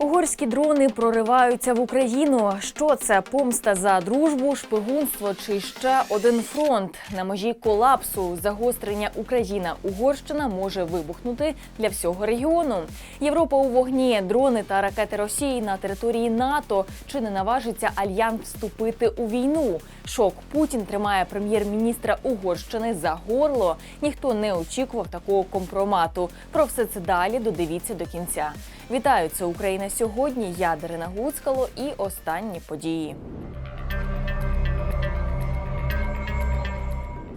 Угорські дрони прориваються в Україну. Що це помста за дружбу, шпигунство чи ще один фронт на межі колапсу? Загострення Україна Угорщина може вибухнути для всього регіону. Європа у вогні, дрони та ракети Росії на території НАТО. Чи не наважиться альянс вступити у війну? Шок Путін тримає прем'єр-міністра Угорщини за горло. Ніхто не очікував такого компромату. Про все це далі додивіться до кінця. Вітаю, це Україна сьогодні. Я Дарина Гуцкало і останні події.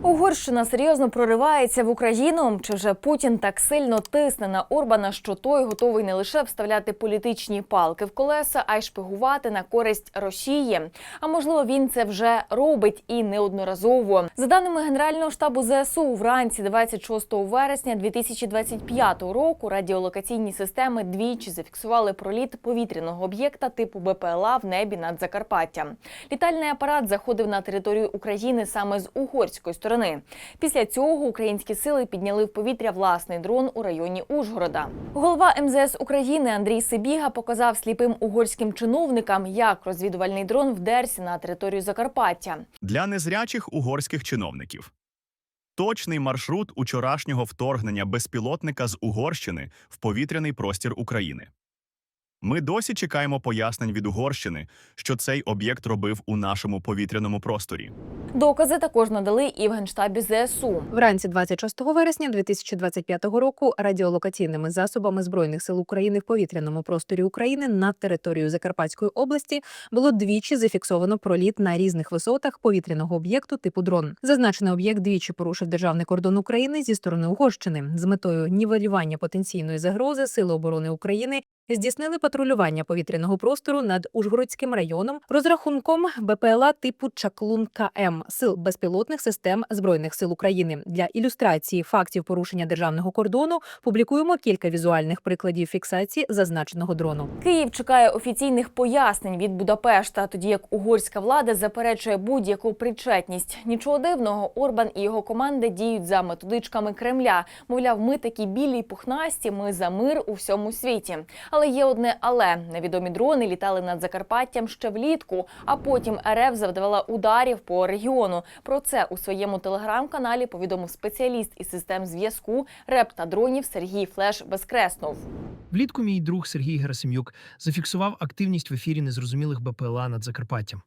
Угорщина серйозно проривається в Україну. Чи вже Путін так сильно тисне на Орбана, що той готовий не лише вставляти політичні палки в колеса, а й шпигувати на користь Росії? А можливо, він це вже робить і неодноразово. За даними Генерального штабу ЗСУ, вранці 26 вересня 2025 року радіолокаційні системи двічі зафіксували проліт повітряного об'єкта типу БПЛА в небі над Закарпаттям. Літальний апарат заходив на територію України саме з угорської сторони. Після цього українські сили підняли в повітря власний дрон у районі Ужгорода. Голова МЗС України Андрій Сибіга показав сліпим угорським чиновникам, як розвідувальний дрон вдерся на територію Закарпаття. для незрячих угорських чиновників. Точний маршрут учорашнього вторгнення безпілотника з Угорщини в повітряний простір України. Ми досі чекаємо пояснень від Угорщини, що цей об'єкт робив у нашому повітряному просторі. Докази також надали і в генштабі ЗСУ. Вранці 26 вересня 2025 року радіолокаційними засобами збройних сил України в повітряному просторі України над територією Закарпатської області було двічі зафіксовано проліт на різних висотах повітряного об'єкту типу дрон. Зазначений об'єкт двічі порушив державний кордон України зі сторони Угорщини з метою нівелювання потенційної загрози Сили оборони України. Здійснили патрулювання повітряного простору над Ужгородським районом розрахунком БПЛА типу Чаклун КМ сил безпілотних систем збройних сил України. Для ілюстрації фактів порушення державного кордону публікуємо кілька візуальних прикладів фіксації зазначеного дрону. Київ чекає офіційних пояснень від Будапешта, тоді як угорська влада заперечує будь-яку причетність. Нічого дивного, Орбан і його команда діють за методичками Кремля. Мовляв, ми такі білі й пухнасті, ми за мир у всьому світі. Але є одне але невідомі дрони літали над Закарпаттям ще влітку, а потім РФ завдавала ударів по регіону. Про це у своєму телеграм-каналі повідомив спеціаліст із систем зв'язку РЕП та дронів Сергій Флеш Безкреснов. Влітку мій друг Сергій Герасим'юк зафіксував активність в ефірі незрозумілих БПЛА над Закарпаттям.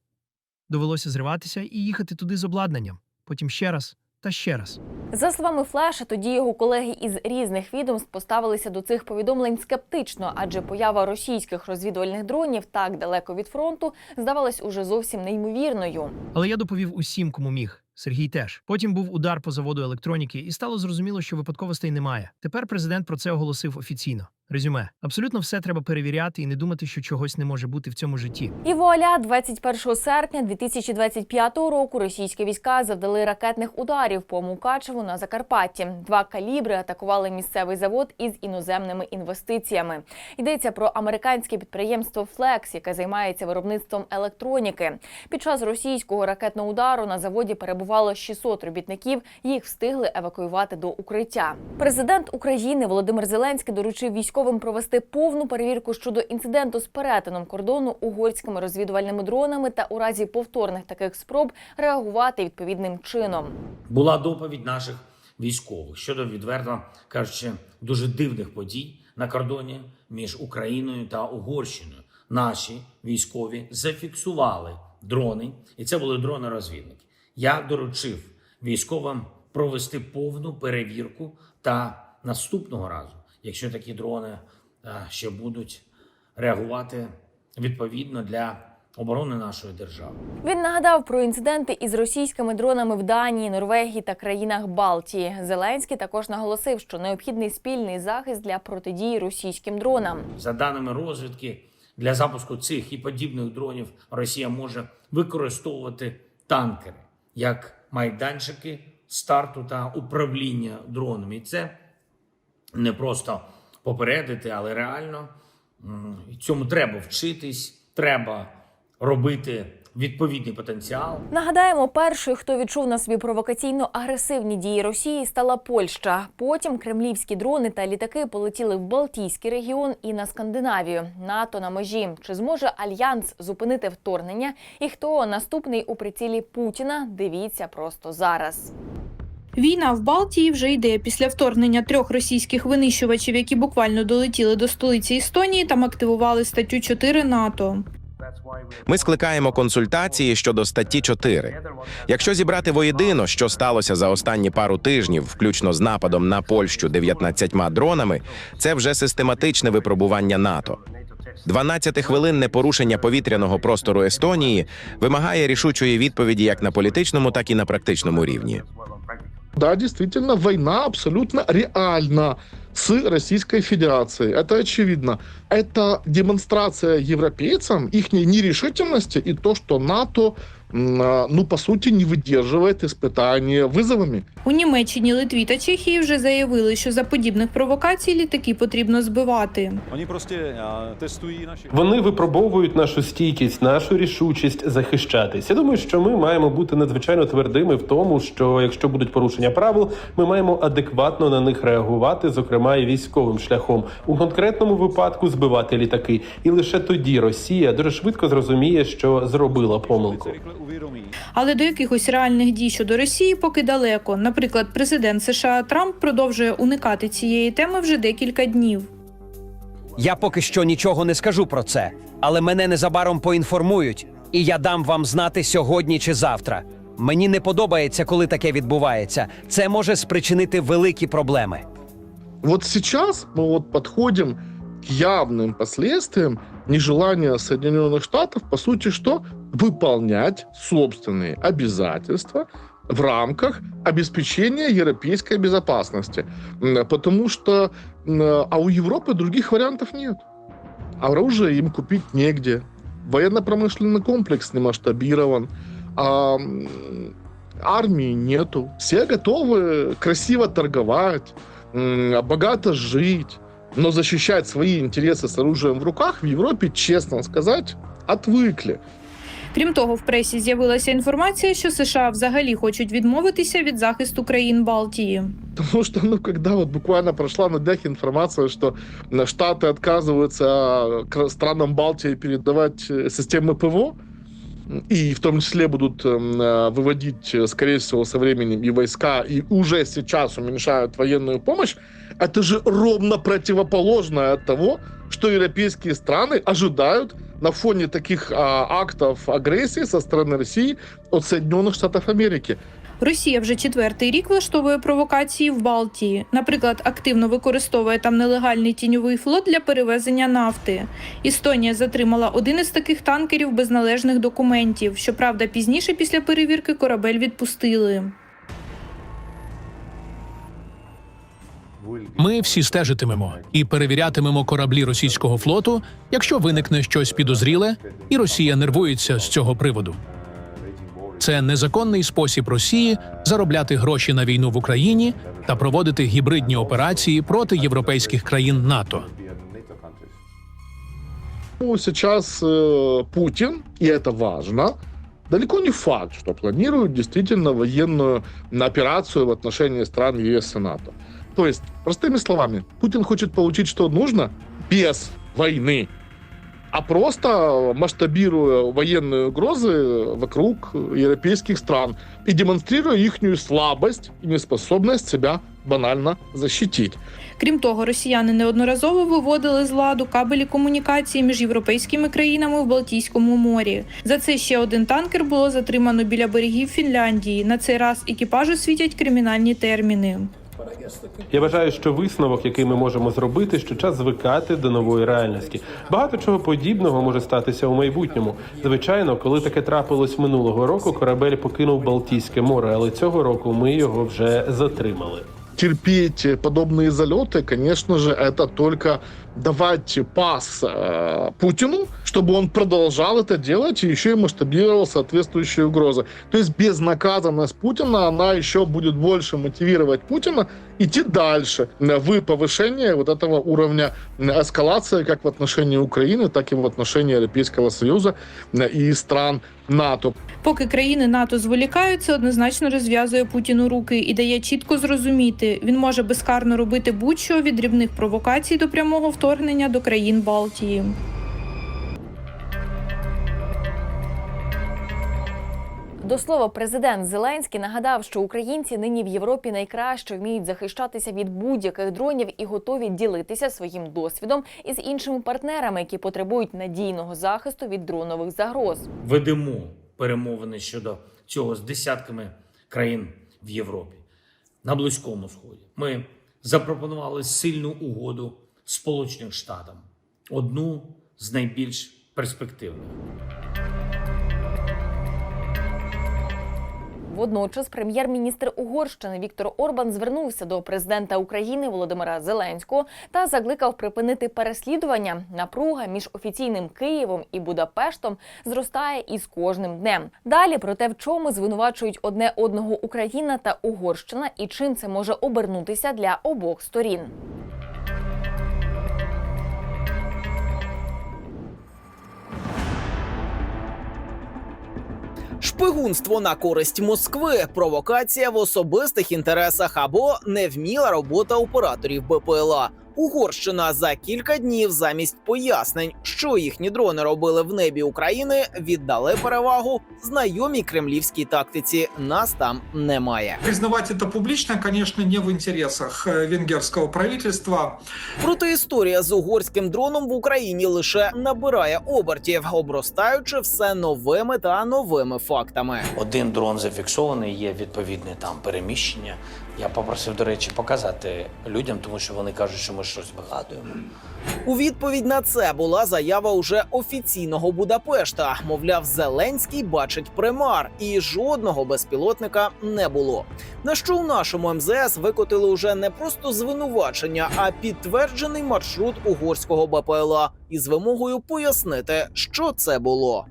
Довелося зриватися і їхати туди з обладнанням. Потім ще раз та ще раз. За словами Флеша, тоді його колеги із різних відомств поставилися до цих повідомлень скептично, адже поява російських розвідувальних дронів так далеко від фронту здавалась уже зовсім неймовірною. Але я доповів усім, кому міг. Сергій теж. Потім був удар по заводу електроніки, і стало зрозуміло, що випадковостей немає. Тепер президент про це оголосив офіційно. Резюме: абсолютно все треба перевіряти і не думати, що чогось не може бути в цьому житті. І вуаля, 21 серпня 2025 року російські війська завдали ракетних ударів по Мукачеву на Закарпатті. Два калібри атакували місцевий завод із іноземними інвестиціями. Йдеться про американське підприємство Flex, яке займається виробництвом електроніки. Під час російського ракетного удару на заводі перебувало 600 робітників. Їх встигли евакуювати до укриття. Президент України Володимир Зеленський доручив військовим провести повну перевірку щодо інциденту з перетином кордону угорськими розвідувальними дронами та у разі повторних таких спроб реагувати відповідним чином. була доповідь наших військових щодо відверто кажучи дуже дивних подій на кордоні між Україною та Угорщиною. Наші військові зафіксували дрони, і це були дрони-розвідники. Я доручив військовим провести повну перевірку та наступного разу, якщо такі дрони е, ще будуть реагувати відповідно для оборони нашої держави. Він нагадав про інциденти із російськими дронами в Данії, Норвегії та країнах Балтії. Зеленський також наголосив, що необхідний спільний захист для протидії російським дронам. За даними розвідки, для запуску цих і подібних дронів Росія може використовувати танкери як майданчики старту та управління дронами. І це не просто попередити, але реально цьому треба вчитись, треба робити відповідний потенціал. Нагадаємо, першою, хто відчув на собі провокаційно-агресивні дії Росії, стала Польща. Потім кремлівські дрони та літаки полетіли в Балтійський регіон і на Скандинавію. НАТО на межі. Чи зможе альянс зупинити вторгнення? І хто наступний у прицілі Путіна? Дивіться просто зараз. Війна в Балтії вже йде після вторгнення трьох російських винищувачів, які буквально долетіли до столиці Естонії, там активували статтю 4 НАТО. Ми скликаємо консультації щодо статті 4. Якщо зібрати воєдино, що сталося за останні пару тижнів, включно з нападом на Польщу 19 дронами, це вже систематичне випробування НАТО. 12-хвилинне порушення повітряного простору Естонії вимагає рішучої відповіді як на політичному, так і на практичному рівні. Да, действительно, война абсолютно реальна с Российской Федерацией. Это очевидно. Это демонстрация европейцам их нерешительности и то, что НАТО, ну, по сути, не выдерживает испытания вызовами. У Німеччині, Литві та Чехії вже заявили, що за подібних провокацій літаки потрібно збивати. Oni prostě a, testují naši... Вони випробовують нашу стійкість, нашу рішучість захищатись. Я думаю, що ми маємо бути надзвичайно твердими в тому, що якщо будуть порушення правил, ми маємо адекватно на них реагувати, зокрема і військовим шляхом, у конкретному випадку збивати літаки. І лише тоді Росія дуже швидко зрозуміє, що зробила помилку. rychle uvědomí. Але до якихось реальних дій щодо Росії поки далеко. Наприклад, президент США Трамп продовжує уникати цієї теми вже декілька днів. Я поки що нічого не скажу про це, але мене незабаром поінформують, і я дам вам знати сьогодні чи завтра. Мені не подобається, коли таке відбувається. Це може спричинити великі проблеми. Вот сейчас мы вот подходим к явным последствиям нежелания Соединенных Штатов, по сути, что выполнять собственные обязательства в рамках обеспечения европейской безопасности. Потому что а у Европы других вариантов нет. Оружие им купить негде. Военно-промышленный комплекс не масштабирован. А, армии нету. Все готовы красиво торговать, богато жить, но защищать свои интересы с оружием в руках в Европе, честно сказать, отвыкли. Крім того, в пресі з'явилася інформація, що США взагалі хочуть відмовитися від захисту країн Балтії. Потому что, ну, когда вот буквально прошла на днях информация, что э, Штаты отказываются э, к странам Балтии передавать э, системы ПВО, и в том числе будут эм, э, выводить, э, скорее всего, со временем и войска, и уже сейчас уменьшают военную помощь, это же ровно противоположное от того, что европейские страны ожидают на фоне таких а, актов агрессии со стороны России от Соединенных Штатов Америки. Росія вже четвертий рік влаштовує провокації в Балтії. Наприклад, активно використовує там нелегальний тіньовий флот для перевезення нафти. Естонія затримала один із таких танкерів без належних документів. Щоправда, пізніше після перевірки корабель відпустили. Ми всі стежитимемо і перевірятимемо кораблі російського флоту, якщо виникне щось підозріле, і Росія нервується з цього приводу. Це незаконний спосіб Росії заробляти гроші на війну в Україні та проводити гібридні операції проти європейських країн НАТО. Ну, сейчас э, Путин, и далеко не факт, что планирует действительно военную операцию в отношении стран ЕС и НАТО. То есть, простыми словами, Путин хочет получить, что нужно, без войны, а просто масштабируя военные угрозы вокруг европейских стран и демонстрируя их слабость и неспособность себя банально защитить. Крім того, росіяни неодноразово виводили з ладу кабелі комунікації між європейськими країнами в Балтійському морі. За це ще один танкер було затримано біля берегів Фінляндії. На цей раз екіпажу світять кримінальні терміни. Я вважаю, що висновок, який ми можемо зробити, що час звикати до нової реальності. Багато чого подібного може статися у майбутньому. Звичайно, коли таке трапилось минулого року, корабель покинув Балтійське море, але цього року ми його вже затримали терпеть подобные залеты, конечно же, это только давать пас э, Путину, чтобы он продолжал это делать и еще и масштабировал соответствующие угрозы. То есть безнаказанность Путина, она еще будет больше мотивировать Путина идти дальше в повышение вот этого уровня эскалации как в отношении Украины, так и в отношении Европейского Союза и стран НАТО. Поки країни НАТО зволікають, це однозначно розв'язує Путіну руки і дає чітко зрозуміти, він може безкарно робити будь-що від дрібних провокацій до прямого вторгнення до країн Балтії. До слова, президент Зеленський нагадав, що українці нині в Європі найкраще вміють захищатися від будь-яких дронів і готові ділитися своїм досвідом із іншими партнерами, які потребують надійного захисту від дронових загроз. Ведемо перемовини щодо цього з десятками країн в Європі на Близькому Сході. Ми запропонували сильну угоду Сполучених Штатами, одну з найбільш перспективних. Водночас прем'єр-міністр Угорщини Віктор Орбан звернувся до президента України Володимира Зеленського та закликав припинити переслідування. Напруга між офіційним Києвом і Будапештом зростає із кожним днем. Далі про те, в чому звинувачують одне одного Україна та Угорщина, і чим це може обернутися для обох сторін. Шпигунство на користь Москви, провокація в особистих інтересах або невміла робота операторів БПЛА. Угорщина за кілька днів замість пояснень, що їхні дрони робили в небі України, віддали перевагу знайомій кремлівській тактиці. Нас там немає. Признавать это публично, конечно, не в интересах э, венгерского правительства. Проте історія з угорським дроном в Україні лише набирає обертів, обростаючи все новими та новими фактами. Один дрон зафіксований, є відповідне там переміщення. Я попросив, до речі, показати людям, тому що вони кажуть, що ми щось вигадуємо. У відповідь на це була заява уже офіційного Будапешта. Мовляв, Зеленський бачить примар, і жодного безпілотника не було. На що у нашому МЗС викотили уже не просто звинувачення, а підтверджений маршрут угорського БПЛА із вимогою пояснити, що це було.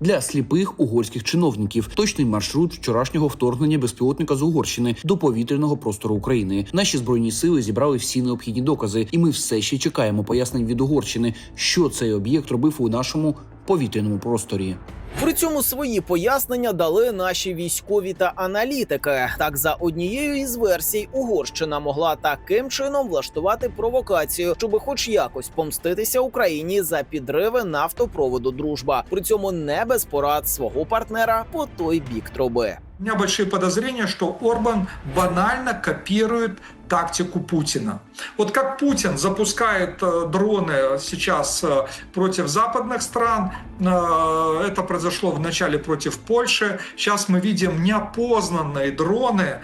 Для сліпих угорських чиновників точний маршрут вчорашнього вторгнення безпілотника з Угорщини до повітряного простору України. Наші збройні сили зібрали всі необхідні докази, і ми все ще чекаємо пояснень від Угорщини, що цей об'єкт робив у нашому повітряному просторі. При цьому свої пояснення дали наші військові та аналітики. Так, за однією із версій, Угорщина могла таким чином влаштувати провокацію, щоб хоч якось помститися Україні за підриви нафтопроводу Дружба. При цьому не без порад свого партнера по той бік труби. У меня большие подозрения, что Орбан банально копирует тактику Путина. Вот как Путин запускает э, дроны сейчас э, против западных стран, э, это произошло вначале против Польши, сейчас мы видим неопознанные дроны,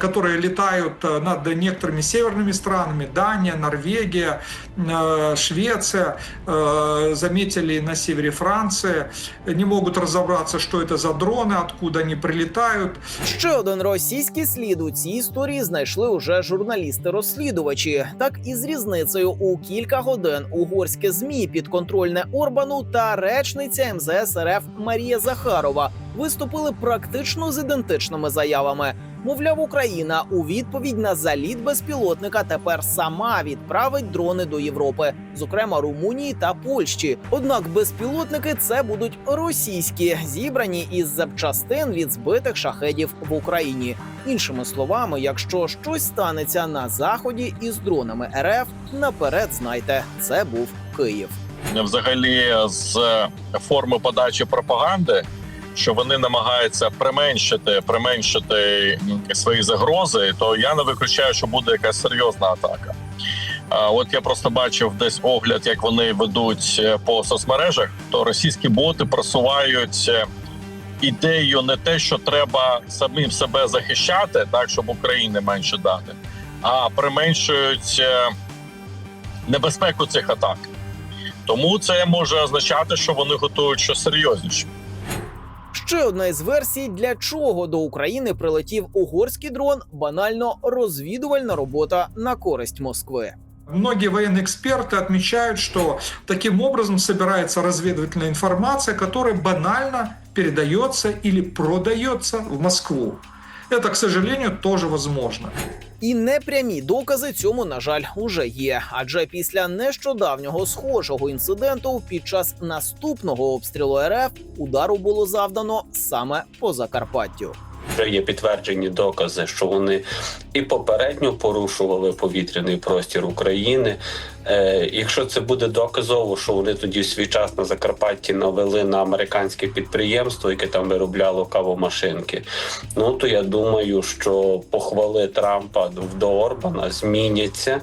которые летают над некоторыми северными странами, Дания, Норвегия, Швеция, заметили на севере Франции, не могут разобраться, что это за дроны, откуда они прилетают. Ще один російський слід у цій історії знайшли уже журналісти-розслідувачі. Так і з різницею у кілька годин угорське змі підконтрольне Орбану та речниця МЗС РФ Марія Захарова виступили практично з ідентичними заявами. Мовляв, Україна у відповідь на заліт безпілотника тепер сама відправить дрони до Європи, зокрема Румунії та Польщі. Однак безпілотники це будуть російські, зібрані із запчастин від збитих шахедів в Україні. Іншими словами, якщо щось станеться на заході із дронами РФ, наперед знайте, це був Київ. взагалі з форми подачі пропаганди, що вони намагаються применшити, применшити свої загрози, то я не виключаю, що буде якась серйозна атака. От я просто бачив десь огляд, як вони ведуть е, по соцмережах, то російські боти просувають е, ідею не те, що треба самим себе захищати, так щоб Україні менше дати, а применшують е, небезпеку цих атак. Тому це може означати, що вони готують щось серйозніше. Ще одна із версій, для чого до України прилетів угорський дрон, банально розвідувальна робота на користь Москви. Многие военные эксперты отмечают, что таким образом собирается разведывательная информация, которая банально передается или продается в Москву. Это, к сожалению, тоже возможно. І непрямі докази цьому, на жаль, уже є. Адже після нещодавнього схожого інциденту під час наступного обстрілу РФ удару було завдано саме по Закарпаттю. Вже є підтверджені докази, що вони і попередньо порушували повітряний простір України. Е, якщо це буде доказово, що вони тоді в свій час на Закарпатті навели на американське підприємство, яке там виробляло кавомашинки, ну то я думаю, що похвали Трампа до Орбана зміняться.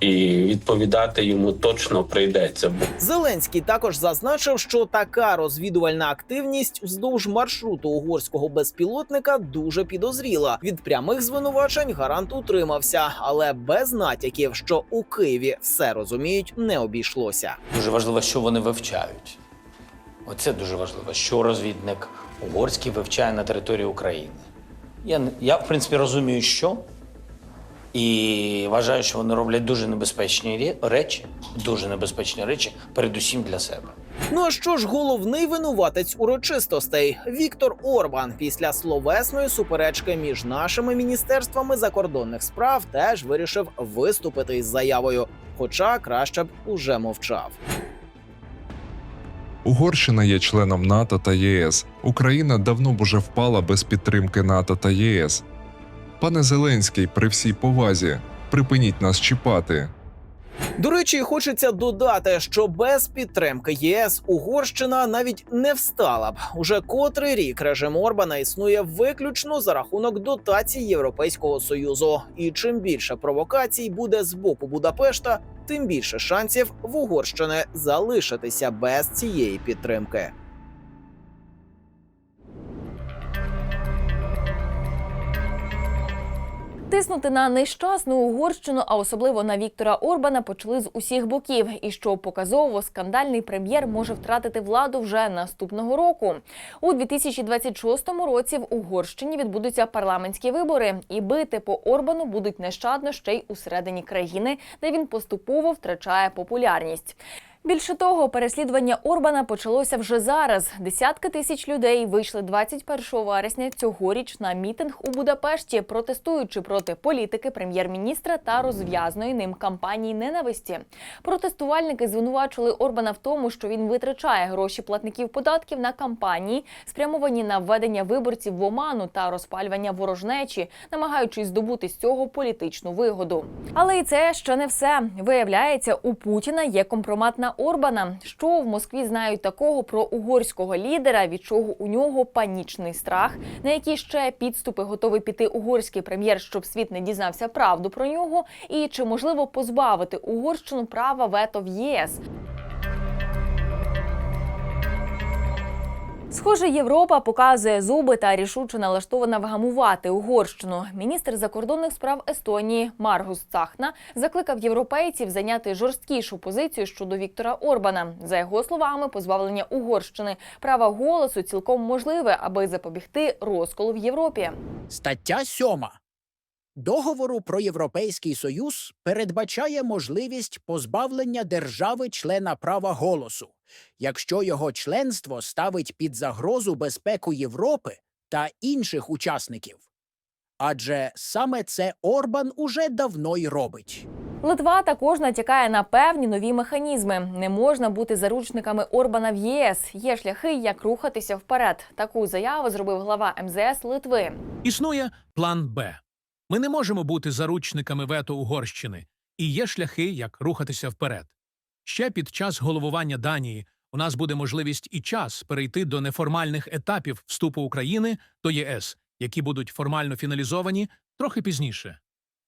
І відповідати йому точно прийдеться. Зеленський також зазначив, що така розвідувальна активність вздовж маршруту угорського безпілотника дуже підозріла. Від прямих звинувачень гарант утримався, але без натяків, що у Києві все розуміють, не обійшлося. Дуже важливо, що вони вивчають. Оце дуже важливо, що розвідник угорський вивчає на території України. Я, я в принципі, розумію, що. І вважаю, що вони роблять дуже небезпечні рі- речі, дуже небезпечні речі, передусім для себе. Ну а що ж головний винуватець урочистостей Віктор Орбан після словесної суперечки між нашими міністерствами закордонних справ теж вирішив виступити із заявою, хоча краще б уже мовчав. Угорщина є членом НАТО та ЄС. Україна давно б уже впала без підтримки НАТО та ЄС. Пане Зеленський, при всій повазі, припиніть нас чіпати. До речі, хочеться додати, що без підтримки ЄС Угорщина навіть не встала б. Уже котрий рік режим Орбана існує виключно за рахунок дотацій Європейського союзу. І чим більше провокацій буде з боку Будапешта, тим більше шансів в Угорщини залишитися без цієї підтримки. Тиснути на нещасну Угорщину, а особливо на Віктора Орбана, почали з усіх боків. І що показово, скандальний прем'єр може втратити владу вже наступного року. У 2026 році в Угорщині відбудуться парламентські вибори, і бити по Орбану будуть нещадно ще й усередині країни, де він поступово втрачає популярність. Більше того, переслідування Орбана почалося вже зараз. Десятки тисяч людей вийшли 21 вересня цьогоріч на мітинг у Будапешті, протестуючи проти політики прем'єр-міністра та розв'язної ним кампанії ненависті. Протестувальники звинувачили Орбана в тому, що він витрачає гроші платників податків на кампанії, спрямовані на введення виборців в оману та розпалювання ворожнечі, намагаючись здобути з цього політичну вигоду. Але і це ще не все. Виявляється, у Путіна є компромат на Орбана. Що в Москві знають такого про угорського лідера, від чого у нього панічний страх, на які ще підступи готовий піти угорський прем'єр, щоб світ не дізнався правду про нього, і чи можливо позбавити Угорщину права вето в ЄС. Схоже, Європа показує зуби та рішуче налаштована вгамувати Угорщину. Міністр закордонних справ Естонії Маргус Цахна закликав європейців зайняти жорсткішу позицію щодо Віктора Орбана. За його словами, позбавлення Угорщини права голосу цілком можливе, аби запобігти розколу в Європі. Стаття 7 договору про Європейський Союз передбачає можливість позбавлення держави-члена права голосу, якщо його членство ставить під загрозу безпеку Європи та інших учасників. Адже саме це Орбан уже давно й робить. Литва також натякає на певні нові механізми. Не можна бути заручниками Орбана в ЄС. Є шляхи, як рухатися вперед. Таку заяву зробив глава МЗС Литви. Існує план Б. Ми не можемо бути заручниками вето Угорщини, і є шляхи, як рухатися вперед. Ще під час головування Данії у нас буде можливість і час перейти до неформальних етапів вступу України до ЄС, які будуть формально фіналізовані трохи пізніше.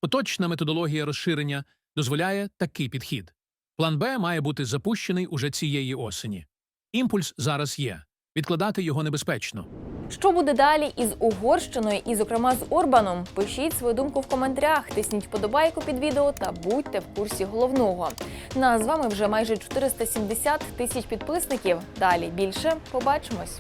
Поточна методологія розширення дозволяє такий підхід. План Б має бути запущений уже цієї осені. Імпульс зараз є. Відкладати його небезпечно. Що буде далі із Угорщиною і, зокрема, з Орбаном? Пишіть свою думку в коментарях, тисніть вподобайку під відео та будьте в курсі головного. На з вами вже майже 470 тисяч підписників. Далі більше побачимось.